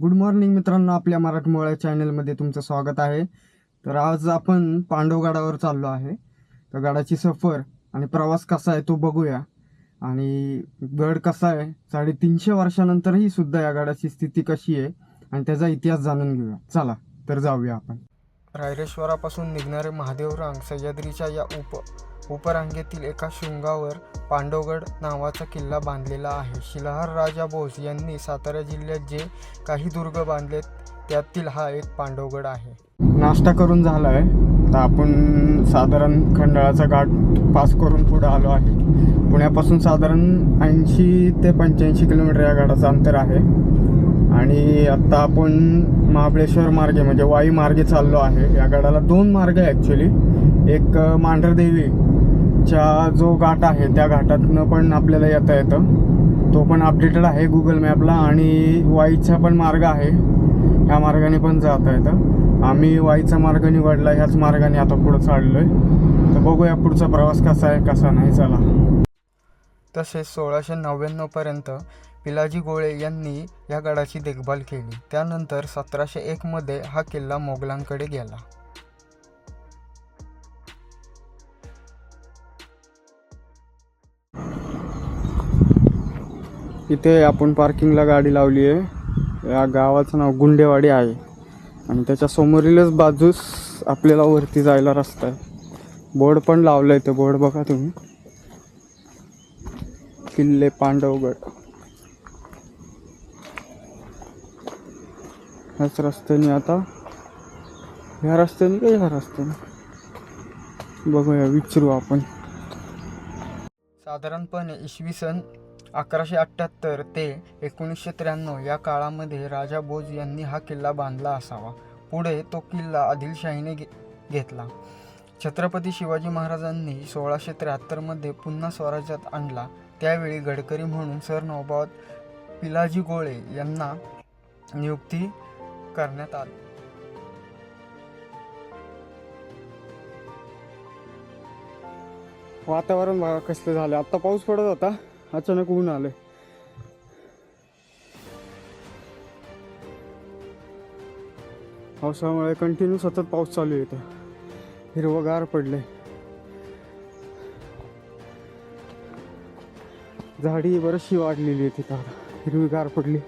Good morning मित्रांनो आपल्या मराठमोळ्या चॅनलमध्ये तुमचं स्वागत आहे. तर आज आपण पांडवगडावर चाललो आहे. तर गडाची सफर आणि प्रवास कसा आहे तो बघूया. आणि गड कसा आहे साडेतीनशे वर्षानंतरही सुद्धा या गडाची स्थिती कशी आहे आणि त्याचा इतिहास जाणून घेऊया. चला तर जाऊया आपण. रायरेश्वरापासून निघणारे महादेव रांग सह्याद्रीच्या या उप उपरांगेतील एका शृंगावर पांडवगड नावाचा किल्ला बांधलेला आहे. शिलाहार राजा बोस यांनी सातारा जिल्ह्यात जे काही दुर्ग बांधलेत त्यातील हा एक पांडवगड आहे. नाश्ता करून झाला आहे तर आपण साधारण खंडाळाचा घाट पास करून पुढे आलो आहे. पुण्यापासून साधारण ऐंशी ते पंच्याऐंशी किलोमीटर या घाटाचं अंतर आहे. आणि आत्ता आपण महाबळेश्वर मार्गे म्हणजे वाई मार्गे चाललो आहे. या गडाला दोन मार्ग आहे ॲक्च्युली एक मांढरदेवी चा जो घाट आहे त्या घाटातनं पण आपल्याला येता येतं. तो पण अपडेटेड आहे गुगल मॅपला आणि वाईचा पण मार्ग आहे. ह्या मार्गाने पण जाता येतं. आम्ही वाईचा मार्ग निवडला ह्याच मार्गाने आता पुढं चाललो आहे तर बघूया पुढचा प्रवास कसा आहे कसा नाही चला. तसेच सोळाशे नव्याण्णवपर्यंत पिलाजी गोळे यांनी या गडाची देखभाल केली. त्यानंतर सतराशे एकमध्ये हा किल्ला मोगलांकडे गेला. इथे आपण पार्किंगला गाडी लावली आहे. या गावाचं नाव गुंडेवाडी आहे. आणि त्याच्या समोरीलच बाजूस आपल्याला वरती जायला रस्ता आहे. बोर्ड पण लावलं आहे ते बोर्ड बघा तुम्ही. किल्ले पांडवगड ह्याच रस्त्याने आता. ह्या रस्त्याने का ह्या रस्त्याने? बघूया विचारू आपण. साधारणपणे इसवी सन अकराशे अठ्ठ्याहत्तर ते एकोणीसशे त्र्याण्णव या काळामध्ये राजा भोज यांनी हा किल्ला बांधला असावा. पुढे तो किल्ला आदिलशाहीने घे घेतला. छत्रपती शिवाजी महाराजांनी सोळाशे त्र्याहत्तरमध्ये पुन्हा स्वराज्यात आणला. त्यावेळी गडकरी म्हणून सरनौबत पिलाजी गोळे यांना नियुक्ती करण्यात आली. वातावरण बघा कसलं झालं. आता पाऊस पडत होता. अचानक ऊन आले पावसामुळे कंटिन्यू सतत पाऊस चालू येतो हिरवगार पडले झाडी बरीचशी वाढलेली आहे तिथं हिरवीगार पडली.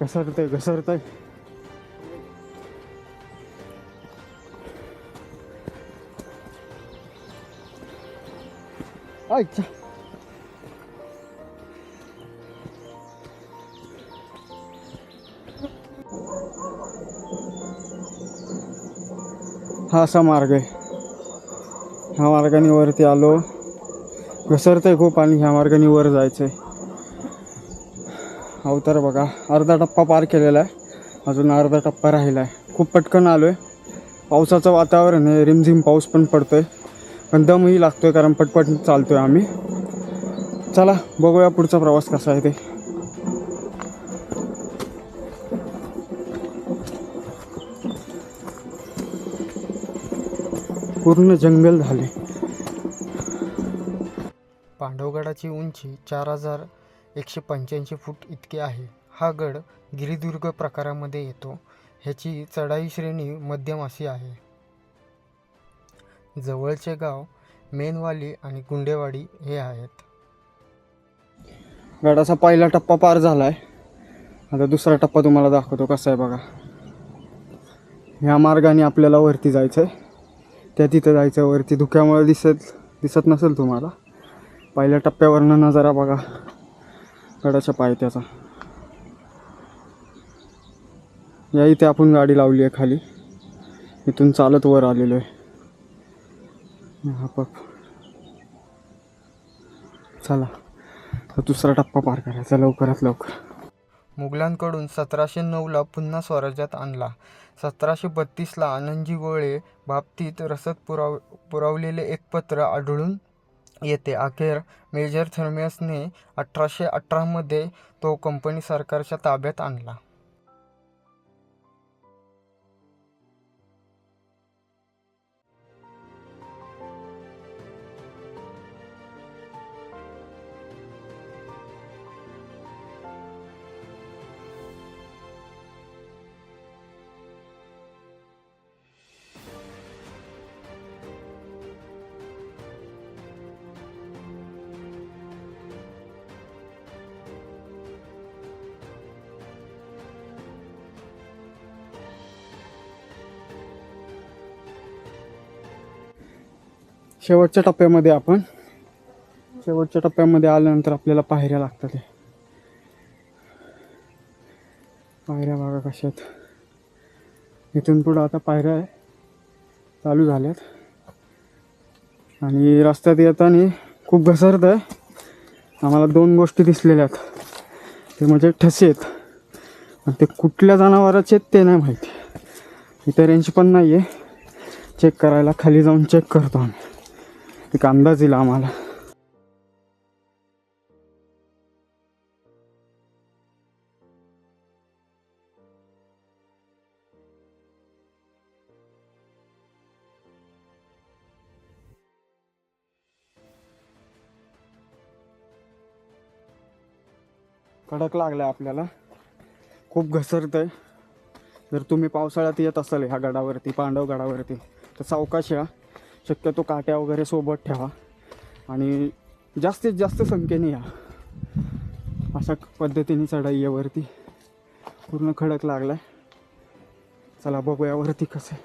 घसरतंय घसरतंय. अच्छा हा असा मार्ग आहे. ह्या मार्गाने वरती आलो. घसरतंय खूप आणि ह्या मार्गाने वर जायचंय. अवतार बघा. अर्धा टप्पा पार केलेला आहे. अजून अर्धा टप्पा राहिला आहे. खूप पटकन आलो आहे पावसाचं वातावरण आहे. रिमझिम पाऊस पण पडतो आहे पण दमही लागतो आहे कारण पटपट चालतो आहे आम्ही. चला बघूया पुढचा प्रवास कसा आहे ते. पूर्ण जंगल झाले. पांडवगडाची उंची चार हजार एकशे पंच्याऐंशी फूट इतके आहे. हा गड गिरिदुर्ग प्रकारामध्ये येतो. ह्याची चढाई श्रेणी मध्यम अशी आहे. जवळचे गाव मेनवाली आणि गुंडेवाडी हे आहेत. गडाचा पहिला टप्पा पार झाला आहे आता दुसरा टप्पा तुम्हाला दाखवतो कसा आहे बघा. ह्या मार्गाने आपल्याला वरती जायचं आहे त्या तिथं जायचं वरती धुक्यामुळे दिसत दिसत नसेल तुम्हाला. पहिल्या टप्प्यावरनं नजारा बघा. गडाच्या पायथ्याचा या इथे आपण गाडी लावली आहे खाली. इथून चालत वर आलेलो आहे. हा बघ. चला. तर दुसरा टप्पा पार करायचा. लवकरात लवकर. मुघलांकडून सतराशे नऊला पुन्हा स्वराज्यात आणला. सतराशे बत्तीसला आनंदजी गोळे बाबतीत रसद पुराव पुरवलेले एक पत्र आढळून येते. अखेर मेजर थर्मियसने अठराशे अठरामध्ये तो कंपनी सरकारच्या ताब्यात आणला. शेवटच्या टप्प्यामध्ये आपण शेवटच्या टप्प्यामध्ये आल्यानंतर आपल्याला पायऱ्या लागतात हे. पायऱ्या बघा कशा आहेत. इथून पुढं आता पायऱ्या चालू झाल्यात. आणि रस्त्यात येताना खूप घसरत आहे. आम्हाला दोन गोष्टी दिसलेल्या आहेत. ते म्हणजे ठसे आहेत. ते कुठल्या जनावराचे आहेत ते नाही माहिती. इथे रेंज पण नाही आहे चेक करायला खाली जाऊन चेक करतो आम्ही. एक अंदाज येईल आम्हाला. कडक लागलाय आपल्याला. खूप घसरतं आहे जर तुम्ही पावसाळ्यात येत असाल ह्या गडावरती पांडव गडावरती तर सावकाश या. शक्यतो काट्या वगैरे सोबत ठेवा. आणि जास्तीत जास्त संख्येने या. अशा पद्धतीने चढाई आहे वरती पूर्ण खडक लागला आहे चला बघूया वरती कसं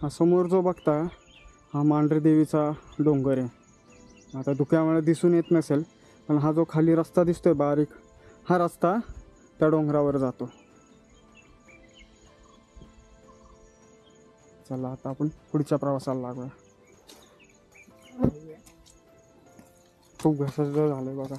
हा समोर जो बघता हा मांढरे देवीचा डोंगर आहे. आता धुक्यामुळे दिसून येत नसेल पण हा जो खाली रस्ता दिसतोय बारीक हा रस्ता त्या डोंगरावर जातो. चला आता आपण पुढच्या प्रवासाला लागूया. खूप घसर झालं बघा.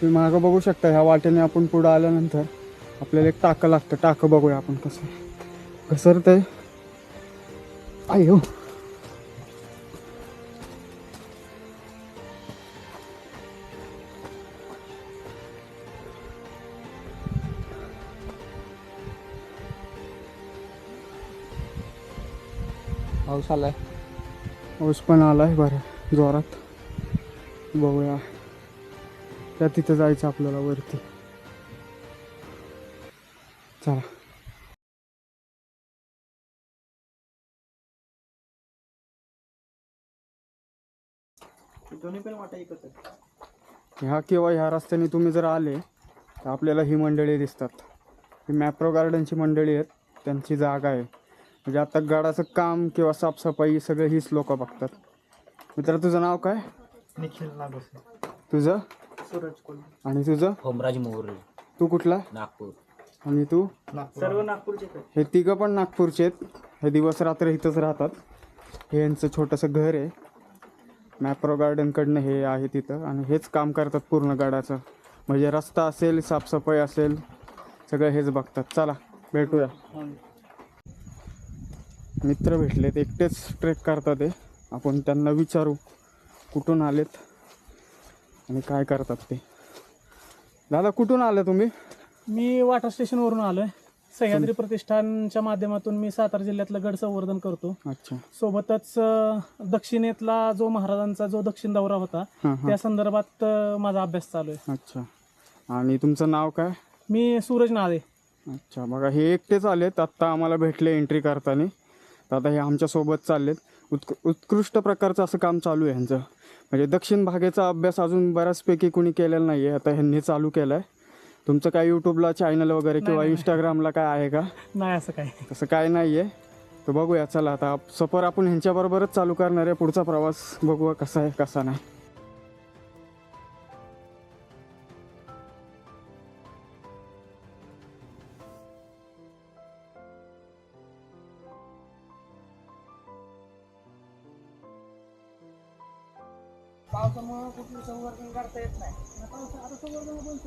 तुम्ही मागं बघू शकता ह्या वाटेने आपण पुढं आल्यानंतर आपल्याला एक टाकं लागतं. टाकं बघूया आपण कसं घसरतंय. आयो. पाऊस आलाय. पाऊस पण आलाय बरं जोरात. बघूया. त्या तिथं जायचं आपल्याला वरती. चला. दोन्ही पण वाटा एकच ह्या किंवा ह्या रस्त्याने तुम्ही जर आले तर आपल्याला ही मंडळी दिसतात. ही मॅप्रो गार्डनची मंडळी आहेत त्यांची जागा आहे. म्हणजे आता गडाचं काम किंवा साफसफाई सगळं हीच लोक बघतात. मित्र तुझं नाव काय? निखिल नागोसे. तुझं? सूरज कोल्हे आणि तुझं? होमराज मोरे. तू कुठला? नागपूर. आणि तू? सर्व नागपूरचे. हे तिघं पण नागपूरचे आहेत. हे दिवस रात्र इथंच राहतात. हे यांचं छोटंसं घर आहे. मॅप्रो गार्डनकडनं हे आहे तिथं. आणि हेच काम करतात पूर्ण गडाचं. म्हणजे रस्ता असेल साफसफाई असेल सगळं हेच बघतात. चला भेटूया. मित्र भेटलेत. एकटेच ट्रेक करतात ते आपण त्यांना विचारू कुठून आलेत? आणि काय करतात ते? दादा कुठून आले तुम्ही? मी वाटा स्टेशनवरून आलोय. सह्याद्री प्रतिष्ठानच्या माध्यमातून मी सातारा जिल्ह्यातलं गड संवर्धन करतो. अच्छा. सोबतच अ, दक्षिणेतला जो महाराजांचा जो दक्षिण दौरा होता हां हां. त्या संदर्भात अ, माझा अभ्यास चालू आहे. अच्छा. आणि तुमचं नाव काय? मी सूरज नादे अच्छा. बघा हे एकटेच आलेत. आत्ता आम्हाला भेटले एंट्री करताना. तर आता हे आमच्यासोबत चाललेत. उत्क उत्कृष्ट प्रकारचं असं काम चालू आहे ह्यांचं. म्हणजे दक्षिण भागेचा अभ्यास अजून बऱ्याचपैकी कुणी केलेला नाही आहे आता ह्यांनी चालू केलं आहे तुमचं काय यूट्यूबला चॅनल वगैरे किंवा. इंस्टाग्रामला काय आहे का? नाही असं काय तसं काय नाही आहे तर बघूया चला आता. सफर आपण ह्यांच्याबरोबरच चालू करणार आहे. पुढचा प्रवास बघूया कसा आहे कसा नाही.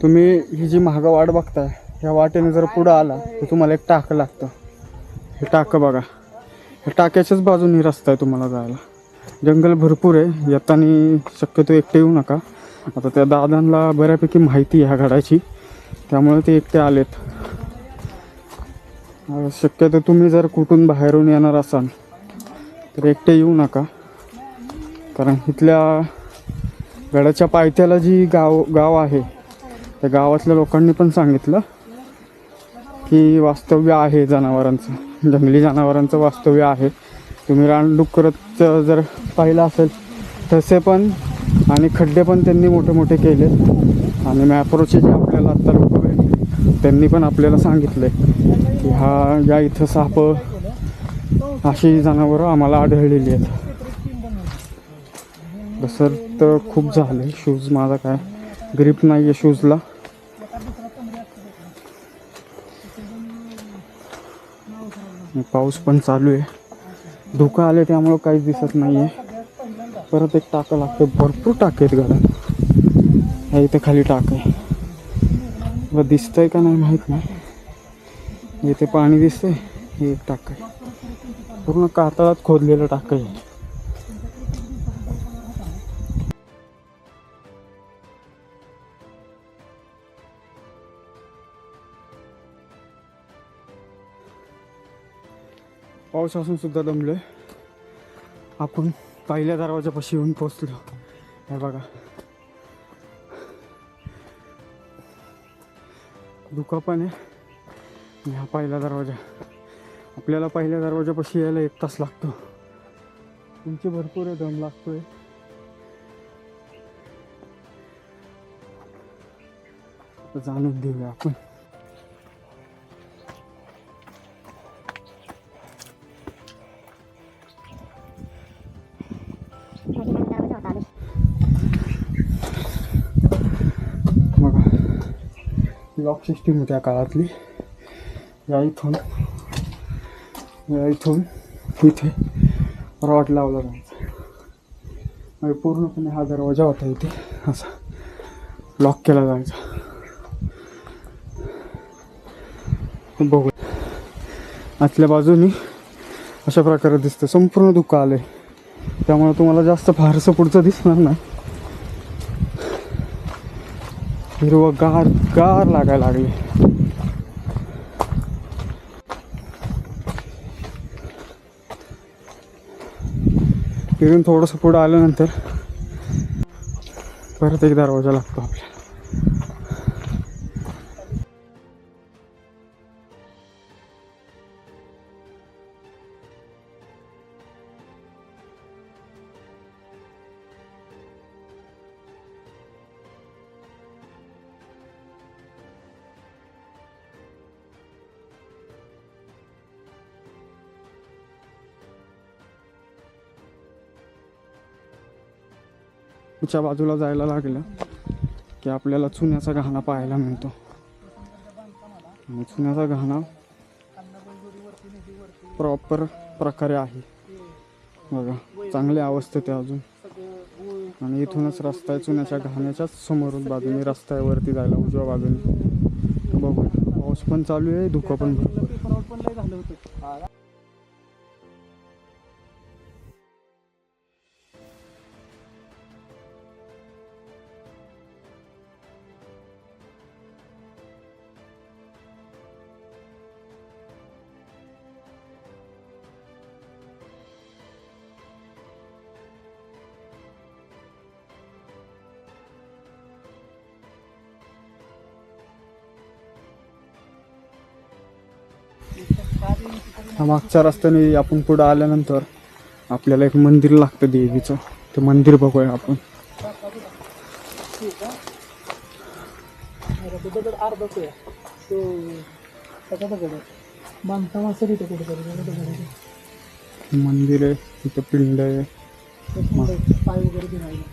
तुम्ही ही जी महागा वाट बघताय ह्या वाटेने जर पुढं आला तर तुम्हाला एक टाकं लागतं. हे टाकं बघा. ह्या टाक्याच्याच बाजूनी रस्ता आहे तुम्हाला जायला. जंगल भरपूर आहे. येताना शक्यतो एकटे येऊ नका. आता त्या दादांना बऱ्यापैकी माहिती आहे ह्या गडाची त्यामुळे ते एकटे आलेत. शक्यतो तुम्ही जर कुठून बाहेरून येणार असाल तर एकटे येऊ नका. कारण इथल्या गडाच्या पायथ्याला जी गाव गाव आहे त्या गावातल्या लोकांनी पण सांगितलं की वास्तव्य आहे जनावरांचं. जंगली जनावरांचं वास्तव्य आहे. तुम्ही रानडुक्करच जर पाहिलं असेल तसे पण आणि खड्डे पण त्यांनी मोठे मोठे केले. आणि मॅप्रोचे जे आपल्याला आत्ता लोक भेटले त्यांनी पण आपल्याला सांगितले की हा या इथं साप अशी जनावरं आम्हाला आढळलेली आहेत. तसं तर खूप झालं शूज माझा काय ग्रीप नाही आहे शूजला पाऊस पण चालू आहे. धुकं आले त्यामुळं काहीच दिसत नाही आहे परत एक टाकं लागतं. भरपूर टाक आहेत घरात. ह्या इथे खाली टाक आहे. बरं दिसतंय का नाही माहीत नाही. इथे पाणी दिसतंय. हे एक टाक आहे. पूर्ण कातळात खोदलेलं टाक आहे. पाऊस असून सुद्धा दमलोय. आपण पहिल्या दरवाजापाशी येऊन पोचलो हे बघा. दुखा पण आहे. हा पहिला दरवाजा. आपल्याला पहिल्या दरवाजापाशी यायला एक तास लागतो. तुमची भरपूर आहे दम लागतोय. जाणून देऊया आपण. लॉक सिस्टीम होती काळातली या इथून या इथून इथे रॉड लावला जायचा पूर्णपणे हा दरवाजा होता इथे असा लॉक केला जायचा बघू आतल्या बाजूनी अशा प्रकारे दिसतं संपूर्ण दुःख आलं आहे त्यामुळे तुम्हाला जास्त फारसं पुढचं दिसणार नाही हिरवं गार गार लागायला लागले. तिथून थोडंसं पुढं आल्यानंतर परत एक दरवाजा लागतो आपल्याला. पुढच्या बाजूला जायला लागलं की आपल्याला चुन्याचा घाणा पाहायला मिळतो. आणि चुन्याचा घाणा प्रॉपर प्रकारे आहे. बघा चांगल्या अवस्थेत आहे अजून. आणि इथूनच रस्ता आहे चुन्याच्या घाण्याच्याच समोरून बाजूने रस्त्यावरती जायला उजव्या बाजूने. बघू पाऊस पण चालू आहे धुकं पण भरपूर. पण हा मागच्या रस्त्याने आपण पुढं आल्यानंतर आपल्याला एक मंदिर लागतं देवीचं. ते मंदिर बघूया आपण. मंदिर आहे तिथं पिंड आहे.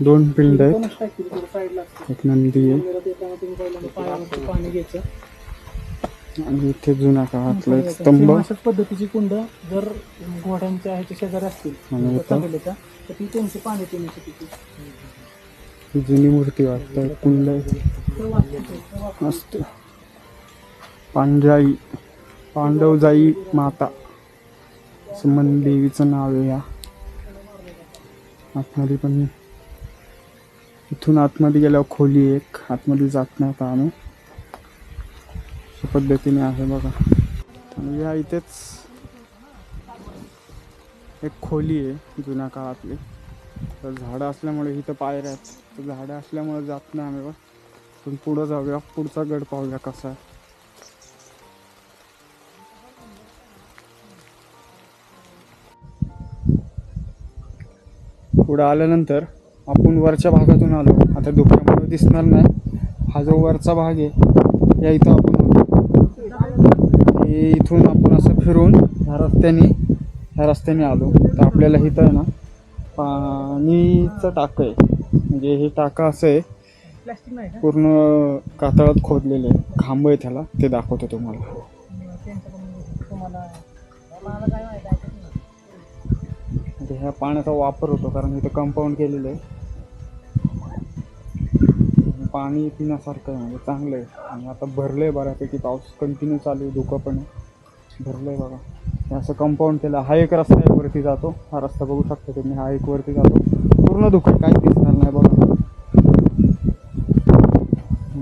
दोन पिंड आहे एक नंदी आहे मंदिरात येताना तुम्ही पहिल्यांदा पायावरती पाणी घ्यायचं आणि इथे जुन्या काळातला एक. स्तंभ. अशाच पद्धतीची कुंड जर घोड्यांच्या ह्याच्या शेजारी असतील आणि इथं? तर ती त्यांची पाणी पिण्याची तिथे ही जुनी मूर्ती वाटतं कुंड मस्त. पांजाई पांडवजाई माता. असं मन देवीचं नाव आहे या. आतमध्ये पण इथून आतमध्ये गेल्यावर खोली आहे एक आतमध्ये जात नाही आता आम्ही. अशा पद्धतीने आहे बघा. या इथेच एक खोली आहे जुन्या काळातली. तर झाडं असल्यामुळे इथं पायऱ्या आहेत. तर झाडं असल्यामुळे जात नाही आम्ही बघ. पण पुढं जाऊया. पुढचा गड पाहूया कसा आहे. पुढं आल्यानंतर आपण वरच्या भागातून आलो. आता धुक्यामुळे दिसणार नाही. हा जो वरचा भाग आहे या इथं इथून आपण असं फिरून ह्या रस्त्याने ह्या रस्त्याने आलो. तर आपल्याला इथं आहे ना पाणीचं टाकं आहे. म्हणजे हे टाकं असं आहे पूर्ण कातळात खोदलेलं आहे. खांब आहे त्याला ते दाखवतो तुम्हाला. म्हणजे ह्या पाण्याचा वापर होतो कारण इथं कंपाऊंड केलेलं आहे. पाणी पिण्यासारखं आहे म्हणजे चांगलं आहे. आणि आता भरलं आहे बऱ्यापैकी पाऊस कंटिन्यू चालू आहे धुकं पण आहे. भरलं आहे बघा. हे असं कंपाऊंड केलं हा एक रस्ता आहे वरती जातो. हा रस्ता बघू शकता तुम्ही हा एक वरती जातो. पूर्ण धुकं काही काहीच दिसणार नाही बघा.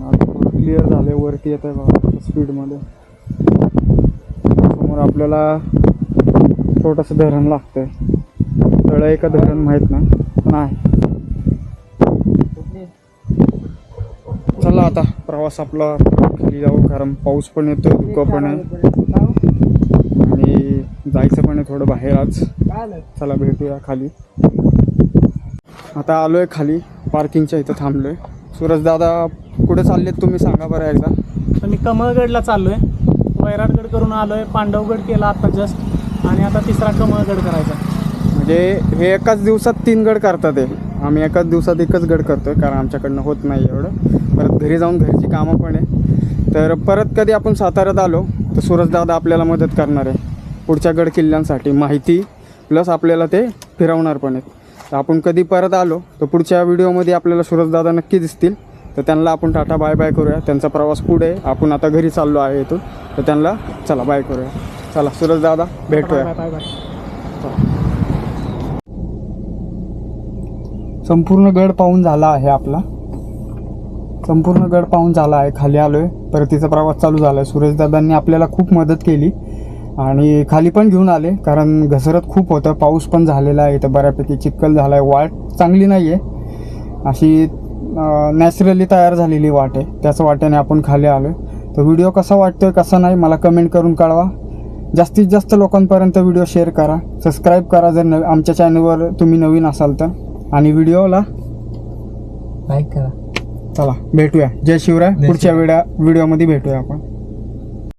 आता क्लिअर झालं आहे वरती येत आहे बघा स्पीडमध्ये समोर आपल्याला छोटंसं धरण लागतं आहे आहे का धरण माहीत नाही पण आहे. चला आता प्रवास आपला खाली जाऊ कारण पाऊस पण येतो धुकं पण आहे. आणि जायचं पण आहे थोडं बाहेर आज. चला भेटूया खाली. आता आलोय खाली पार्किंगच्या इथं थांबलोय. सूरज दादा कुठे चाललेत तुम्ही? सांगा बरं एकदा. तर मी कमळगडला चाललोय. वैराटगड करून आलोय पांडवगड केला आता जस्ट आणि आता तिसरा कमळगड करायचा. म्हणजे हे एकाच दिवसात तीन गड करतात आहे आम्ही एकाच दिवसात एकच गड करतोय कारण आमच्याकडनं होत नाही एवढं. परत घरी जाऊन घरची कामं पण आहे. तर परत कधी आपण साताऱ्यात आलो तर सूरजदादा आपल्याला मदत करणार आहे. पुढच्या गड किल्ल्यांसाठी माहिती प्लस आपल्याला ते फिरवणार पण आहेत. तर आपण कधी परत आलो तर पुढच्या व्हिडिओमध्ये आपल्याला सूरजदादा नक्की दिसतील. तर त्यांना आपण टाटा बाय बाय करूया. त्यांचा प्रवास पुढे आहे. आपण आता घरी चाललो आहे इथून. तर त्यांना चला बाय करूया. चला सूरजदादा भेटूया. बाय बाय बाय संपूर्ण गड पाहून झाला आहे आपला. संपूर्ण गड पाहून झाला आहे. खाली आलो आहे परतीचा प्रवास चालू झाला आहे सुरेशदादांनी आपल्याला खूप मदत केली. आणि खाली पण घेऊन आले. कारण घसरत खूप होतं. पाऊस पण झालेला आहे. इथं बऱ्यापैकी चिक्कल झाला आहे वाट चांगली नाही आहे अशी नॅचरली तयार झालेली वाट आहे. त्याच वाट्याने आपण खाली आलो आहे तर व्हिडिओ कसा वाटतोय कसा नाही मला कमेंट करून कळवा. जास्तीत जास्त लोकांपर्यंत व्हिडिओ शेअर करा. सबस्क्राईब करा जर न आमच्या चॅनलवर तुम्ही नवीन असाल तर. आणि व्हिडिओला लाईक करा. चला भेटूया. जय शिवराय. पुढच्या व्हिडिओ व्हिडिओमध्ये भेटूया आपण.